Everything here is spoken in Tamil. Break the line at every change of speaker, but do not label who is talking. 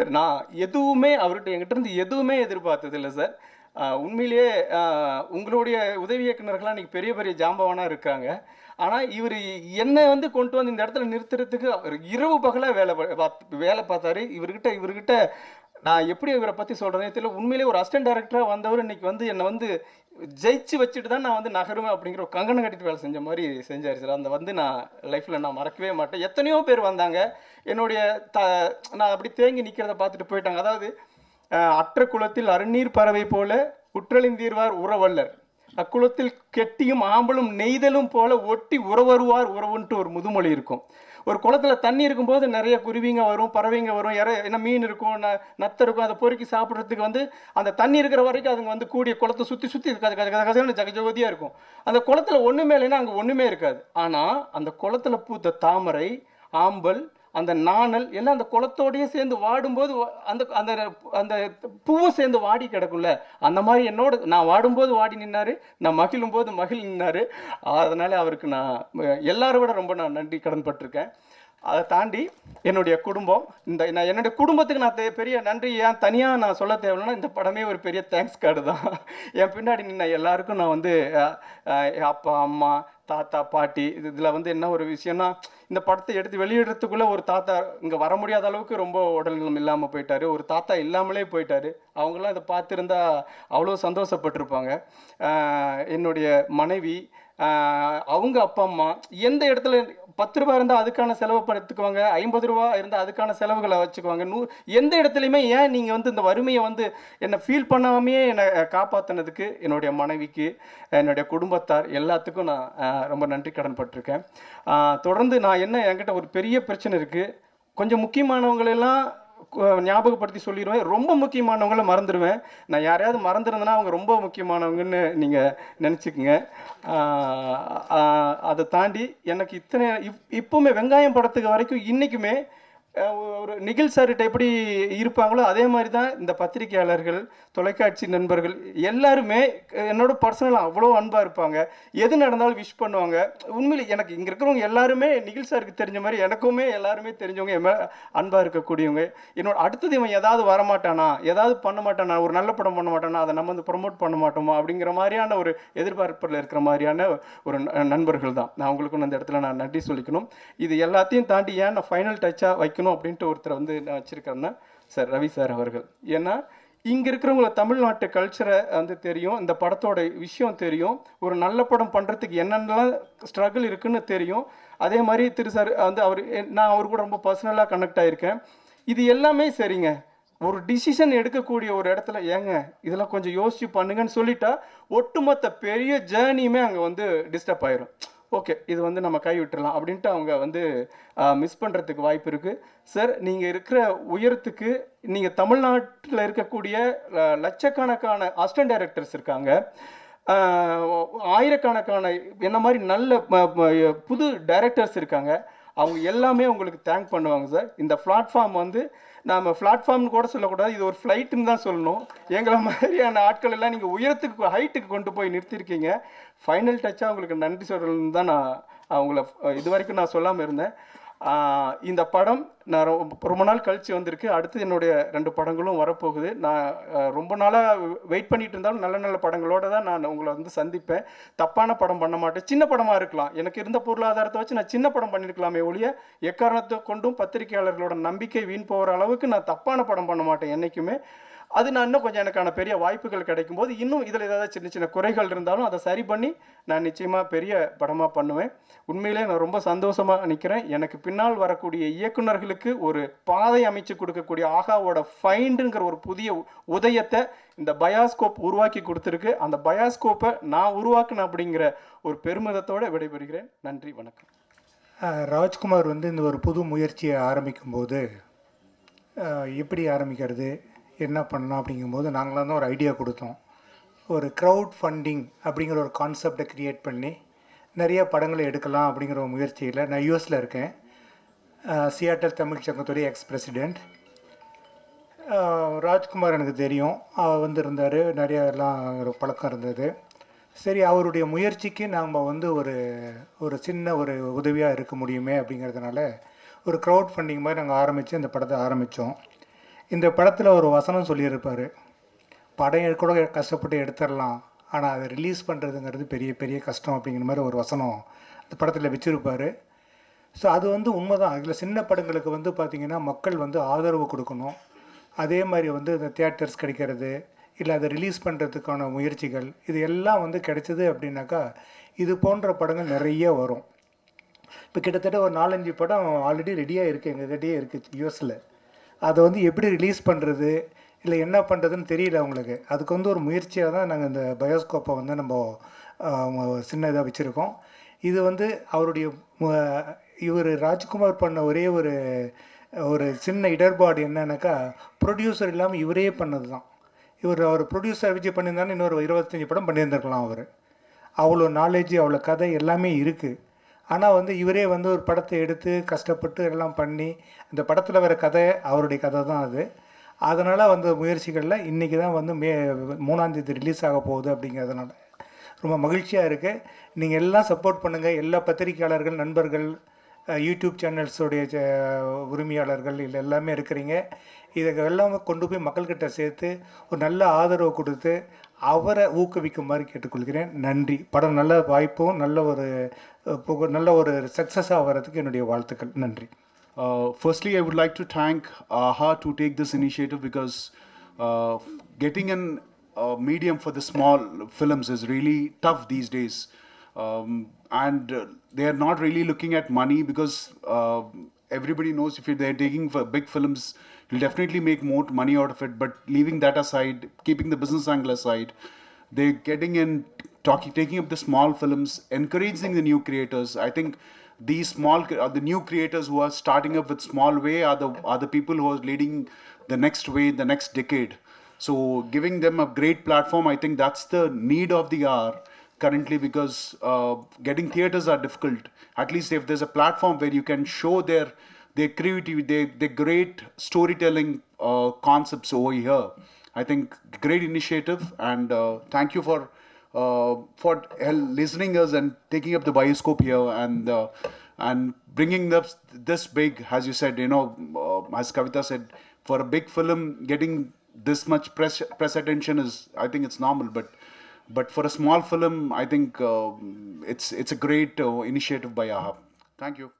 சார் நான் எதுவுமே அவர்கிட்ட என்கிட்ட இருந்து எதுவுமே எதிர்பார்த்தது இல்லை சார் உண்மையிலேயே உங்களுடைய உதவி இயக்குநர்கள்லாம் இன்றைக்கி பெரிய பெரிய ஜாம்பவனாக இருக்காங்க ஆனால் இவர் என்னை வந்து கொண்டு வந்து இந்த இடத்துல நிறுத்துறதுக்கு இரவு பகலாக வேலை வேலை பார்த்தாரு இவர்கிட்ட இவர்கிட்ட நான் எப்படி இவரை பற்றி சொல்கிறேன் தெரியல உண்மையிலே ஒரு அசிஸ்டன்ட் டேரக்டராக வந்தவர் இன்னைக்கு வந்து என்னை வந்து ஜெயிச்சு வச்சுட்டு தான் நான் வந்து நகருவேன் அப்படிங்கிற ஒரு கங்கணம் கட்டிட்டு வேலை செஞ்ச மாதிரி செஞ்சார் சார் அந்த வந்து நான் லைஃப்பில் நான் மறக்கவே மாட்டேன் எத்தனையோ பேர் வந்தாங்க என்னுடைய த நான் அப்படி தேங்கி நிற்கிறத பார்த்துட்டு போயிட்டாங்க அதாவது அற்ற குளத்தில் அருநீர் பறவை போல குற்றலிந்தீர்வார் உறவல்லர் அக்குளத்தில் கெட்டியும் ஆம்பலும் நெய்தலும் போல ஒட்டி உறவருவார் உறவுன்ட்டு ஒரு முதுமொழி இருக்கும் ஒரு குளத்துல தண்ணி இருக்கும்போது நிறைய குருவிங்க வரும் பறவைங்க வரும் இற என்ன மீன் இருக்கும் ந நத்தை இருக்கும் அதை பொறுக்கி சாப்பிட்றதுக்கு வந்து அந்த தண்ணி இருக்கிற வரைக்கும் அதுங்க வந்து கூடிய குளத்தை சுற்றி சுற்றி கதை கதை கதை ஜகஜோதியாக இருக்கும் அந்த குளத்துல ஒன்றுமே இல்லைன்னா அங்கே ஒன்றுமே இருக்காது ஆனால் அந்த குளத்துல பூத்த தாமரை ஆம்பல் அந்த நாணல் எல்லாம் அந்த குளத்தோடையும் சேர்ந்து வாடும்போது அந்த அந்த அந்த பூவும் சேர்ந்து வாடி கிடக்கும்ல அந்த மாதிரி என்னோட நான் வாடும்போது வாடி நின்னாரு நான் மகிழும் போது மகிழ் நின்னாரு அதனால அவருக்கு நான் எல்லாரும் விட ரொம்ப நான் நன்றி கடன்பட்டிருக்கேன் அதை தாண்டி என்னுடைய குடும்பம் இந்த நான் என்னுடைய குடும்பத்துக்கு நான் பெரிய நன்றி ஏன் தனியாக நான் சொல்ல தேவையில்லைன்னா இந்த படமே ஒரு பெரிய தேங்க்ஸ் கார்டு தான் என் பின்னாடி நின்ன எல்லாருக்கும் நான் வந்து அப்பா அம்மா தாத்தா பாட்டி இது இதில் வந்து என்ன ஒரு விஷயம்னா இந்த படத்தை எடுத்து வெளியிடுறதுக்குள்ளே ஒரு தாத்தா இங்கே வர முடியாத அளவுக்கு ரொம்ப உடல்நலம் இல்லாமல் போயிட்டார் ஒரு தாத்தா இல்லாமலே போயிட்டார் அவங்களாம் இதை பார்த்துருந்தா அவ்வளோ சந்தோஷப்பட்டிருப்பாங்க என்னுடைய மனைவி அவங்க அப்பா அம்மா எந்த இடத்துல பத்து ரூபா இருந்தால் அதுக்கான செலவு படுத்துக்குவாங்க ஐம்பது ரூபா இருந்தால் அதுக்கான செலவுகளை வச்சுக்குவாங்க நூ எந்த இடத்துலையுமே ஏன் நீங்கள் வந்து இந்த வறுமையை வந்து என்னை ஃபீல் பண்ணாமையே என்னை காப்பாற்றினதுக்கு என்னுடைய மனைவிக்கு என்னுடைய குடும்பத்தார் எல்லாத்துக்கும் நான் ரொம்ப நன்றி கடன் பட்டிருக்கேன் தொடர்ந்து நான் என்ன என்கிட்ட ஒரு பெரிய பிரச்சனை இருக்குது கொஞ்சம் முக்கியமானவங்களெல்லாம் ஞாபகப்படுத்தி சொல்லிடுவேன் ரொம்ப முக்கியமானவங்கள மறந்துடுவேன் நான் யாரையாவது மறந்துருந்தேன்னா அவங்க ரொம்ப முக்கியமானவங்கன்னு நீங்கள் நினச்சிக்கோங்க அதை தாண்டி எனக்கு இத்தனை இப் இப்போவுமே வெங்காயம் படத்துக்கு வரைக்கும் இன்றைக்குமே ஒரு நிகில் சார்கிட்ட எப்படி இருப்பாங்களோ அதே மாதிரி தான் இந்த பத்திரிகையாளர்கள் தொலைக்காட்சி நண்பர்கள் எல்லாருமே என்னோட பர்சனலாக அவ்வளோ அன்பாக இருப்பாங்க எது நடந்தாலும் விஷ் பண்ணுவாங்க உண்மையில் எனக்கு இங்கே இருக்கிறவங்க எல்லாருமே நிகில் சாருக்கு தெரிஞ்ச மாதிரி எனக்குமே எல்லாருமே தெரிஞ்சவங்க என் மேலே அன்பாக இருக்கக்கூடியவங்க என்னோட அடுத்தது இவன் ஏதாவது வரமாட்டானா ஏதாவது பண்ண மாட்டானா ஒரு நல்ல படம் பண்ண மாட்டானா அதை நம்ம வந்து ப்ரொமோட் பண்ண மாட்டோமா அப்படிங்கிற மாதிரியான ஒரு எதிர்பார்ப்பில் இருக்கிற மாதிரியான ஒரு நண்பர்கள் தான் நான் அவங்களுக்கும் அந்த இடத்துல நான் நன்றி சொல்லிக்கணும் இது எல்லாத்தையும் தாண்டி ஏன் நான் ஃபைனல் டச்சாக வைக்க வைக்கணும் அப்படின்ட்டு ஒருத்தர் வந்து நான் வச்சிருக்கேன்னா சார் ரவி சார் அவர்கள் ஏன்னா இங்கே இருக்கிறவங்களை தமிழ்நாட்டு கல்ச்சரை வந்து தெரியும் இந்த படத்தோட விஷயம் தெரியும் ஒரு நல்ல படம் பண்ணுறதுக்கு என்னென்னலாம் ஸ்ட்ரகிள் இருக்குன்னு தெரியும் அதே மாதிரி திரு சார் வந்து அவர் நான் அவர் கூட ரொம்ப பர்சனலாக கனெக்ட் ஆயிருக்கேன் இது எல்லாமே சரிங்க ஒரு டிசிஷன் எடுக்கக்கூடிய ஒரு இடத்துல ஏங்க இதெல்லாம் கொஞ்சம் யோசிச்சு பண்ணுங்கன்னு சொல்லிட்டா ஒட்டுமொத்த பெரிய ஜேர்னியுமே அங்கே வந்து டிஸ்டர்ப் ஆயிரும் ஓகே இது வந்து நம்ம கை விட்டுடலாம் அப்படின்ட்டு அவங்க வந்து மிஸ் பண்ணுறதுக்கு வாய்ப்பு இருக்குது சார் நீங்கள் இருக்கிற உயரத்துக்கு நீங்கள் தமிழ்நாட்டில் இருக்கக்கூடிய லட்சக்கணக்கான அசிஸ்டன்ட் டைரக்டர்ஸ் இருக்காங்க ஆயிரக்கணக்கான என்ன மாதிரி நல்ல புது டைரக்டர்ஸ் இருக்காங்க அவங்க எல்லாமே உங்களுக்கு தேங்க் பண்ணுவாங்க சார் இந்த பிளாட்ஃபார்ம் வந்து நாம் பிளாட்ஃபார்ம்னு கூட சொல்லக்கூடாது இது ஒரு ஃப்ளைட்டுன்னு தான் சொல்லணும் எங்களை மாதிரியான ஆட்கள் எல்லாம் நீங்கள் உயரத்துக்கு ஹைட்டுக்கு கொண்டு போய் நிறுத்திருக்கீங்க ஃபைனல் டச்சாக உங்களுக்கு நன்றி சொல்லணும்னு தான் நான் அவங்கள இது வரைக்கும் நான் சொல்லாமல் இருந்தேன் இந்த படம் நான் ரொம்ப நாள் கழித்து வந்திருக்கு அடுத்து என்னுடைய ரெண்டு படங்களும் வரப்போகுது நான் ரொம்ப நாளாக வெயிட் பண்ணிட்டு இருந்தாலும் நல்ல நல்ல படங்களோடு தான் நான் உங்களை வந்து சந்திப்பேன் தப்பான படம் பண்ண மாட்டேன் சின்ன படமாக இருக்கலாம் எனக்கு இருந்த பொருளாதாரத்தை வச்சு நான் சின்ன படம் பண்ணியிருக்கலாமே ஒழிய எக்காரணத்தை கொண்டும் பத்திரிகையாளர்களோட நம்பிக்கை வீண் போகிற அளவுக்கு நான் தப்பான படம் பண்ண மாட்டேன் என்றைக்குமே அது நான் இன்னும் கொஞ்சம் எனக்கான பெரிய வாய்ப்புகள் கிடைக்கும் போது இன்னும் இதில் ஏதாவது சின்ன சின்ன குறைகள் இருந்தாலும் அதை சரி பண்ணி நான் நிச்சயமாக பெரிய படமாக பண்ணுவேன் உண்மையிலே நான் ரொம்ப சந்தோஷமாக நிற்கிறேன் எனக்கு பின்னால் வரக்கூடிய இயக்குநர்களுக்கு ஒரு பாதை அமைச்சு கொடுக்கக்கூடிய ஆகாவோட ஃபைண்டுங்கிற ஒரு புதிய உதயத்தை இந்த பயாஸ்கோப் உருவாக்கி கொடுத்துருக்கு அந்த பயாஸ்கோப்பை நான் உருவாக்கின அப்படிங்கிற ஒரு பெருமிதத்தோடு விடைபெறுகிறேன் நன்றி வணக்கம்
ராஜ்குமார் வந்து இந்த ஒரு புது முயற்சியை ஆரம்பிக்கும்போது எப்படி ஆரம்பிக்கிறது என்ன பண்ணலாம் அப்படிங்கும்போது நாங்களாக தான் ஒரு ஐடியா கொடுத்தோம் ஒரு க்ரௌட் ஃபண்டிங் அப்படிங்கிற ஒரு கான்செப்டை க்ரியேட் பண்ணி நிறைய படங்களை எடுக்கலாம் அப்படிங்கிற ஒரு முயற்சியில் நான் யூஎஸில் இருக்கேன் சியாட்டர் தமிழ் சங்கத்துடைய எக்ஸ் பிரசிடெண்ட் ராஜ்குமார் எனக்கு தெரியும் அவர் வந்து நிறைய எல்லாம் ஒரு பழக்கம் இருந்தது சரி அவருடைய முயற்சிக்கு நாம் வந்து ஒரு ஒரு சின்ன ஒரு உதவியாக இருக்க முடியுமே அப்படிங்கிறதுனால ஒரு க்ரௌட் ஃபண்டிங் மாதிரி நாங்கள் ஆரம்பித்து அந்த படத்தை ஆரம்பித்தோம் இந்த படத்தில் ஒரு வசனம் சொல்லியிருப்பார் படம் கூட கஷ்டப்பட்டு எடுத்துடலாம் ஆனால் அதை ரிலீஸ் பண்ணுறதுங்கிறது பெரிய பெரிய கஷ்டம் அப்படிங்கிற மாதிரி ஒரு வசனம் அந்த படத்தில் வச்சுருப்பார் ஸோ அது வந்து உண்மைதான் அதில் சின்ன படங்களுக்கு வந்து பார்த்திங்கன்னா மக்கள் வந்து ஆதரவு கொடுக்கணும் அதே மாதிரி வந்து இந்த தியேட்டர்ஸ் கிடைக்கிறது இல்லை அதை ரிலீஸ் பண்ணுறதுக்கான முயற்சிகள் இது எல்லாம் வந்து கிடைச்சது அப்படின்னாக்கா இது போன்ற படங்கள் நிறைய வரும் இப்போ கிட்டத்தட்ட ஒரு நாலஞ்சு படம் ஆல்ரெடி ரெடியாக இருக்குது எங்ககிட்டயே இருக்குது யூஎஸில் அதை வந்து எப்படி ரிலீஸ் பண்ணுறது இல்லை என்ன பண்ணுறதுன்னு தெரியல அவங்களுக்கு அதுக்கு வந்து ஒரு முயற்சியாக தான் நாங்கள் இந்த பயோஸ்கோப்பை வந்து நம்ம சின்ன இதாக வச்சுருக்கோம் இது வந்து அவருடைய இவர் ராஜ்குமார் பண்ண ஒரே ஒரு ஒரு சின்ன இடர்பாடு என்னன்னாக்கா ப்ரொடியூசர் இல்லாமல் இவரே பண்ணது தான் இவர் அவர் ப்ரொடியூசர் விஜய் பண்ணியிருந்தாலும் இன்னொரு இருபத்தஞ்சி படம் பண்ணியிருந்திருக்கலாம் அவர் அவ்வளோ நாலேஜ் அவ்வளோ கதை எல்லாமே இருக்குது ஆனால் வந்து இவரே வந்து ஒரு படத்தை எடுத்து கஷ்டப்பட்டு எல்லாம் பண்ணி அந்த படத்தில் வர கதை அவருடைய கதை தான் அது அதனால் வந்த முயற்சிகளில் இன்றைக்கி தான் வந்து மே மூணாந்தேதி ரிலீஸ் ஆக போகுது அப்படிங்கிறதுனால ரொம்ப மகிழ்ச்சியாக இருக்குது நீங்கள் எல்லாம் சப்போர்ட் பண்ணுங்கள் எல்லா பத்திரிகையாளர்கள் நண்பர்கள் யூடியூப் சேனல்ஸுடைய உரிமையாளர்கள் இல்லை எல்லாமே இருக்கிறீங்க இதை எல்லாமே கொண்டு போய் மக்கள்கிட்ட சேர்த்து ஒரு நல்ல ஆதரவு கொடுத்து அவரை ஊக்குவிக்குமாறு கேட்டுக்கொள்கிறேன் நன்றி படம் நல்ல வாய்ப்பும் நல்ல ஒரு நல்ல ஒரு சக்ஸஸ் வர்றதுக்கு என்னுடைய வாழ்த்துக்கள் நன்றி
firstly I would like to thank aha to take this initiative because getting an medium for the small films is really tough these days and there uh, they looking not money because everybody knows if they're taking for big films, you'll definitely make more money out of it. But leaving that aside, keeping the business angle aside, they're getting in, talking, taking up the small films, encouraging the new creators. I think these small, uh, the new creators who are starting up with small way are the are the people who are leading the next way, the next decade. So giving them a great platform, I think that's the need of the hour currently because uh, getting theaters are difficult. At least if there's a platform where you can show their their creativity, their, their great storytelling uh, concepts over here. I think great initiative, and uh, thank you for uh, for listening us and taking up the bioscope here and uh, and bringing this this big, as you said, you know, uh, as Kavita said, for a big film, getting this much press press attention is, I think, it's normal, but but for a small film, I think uh, it's it's a great uh, initiative by AHA. Thank you.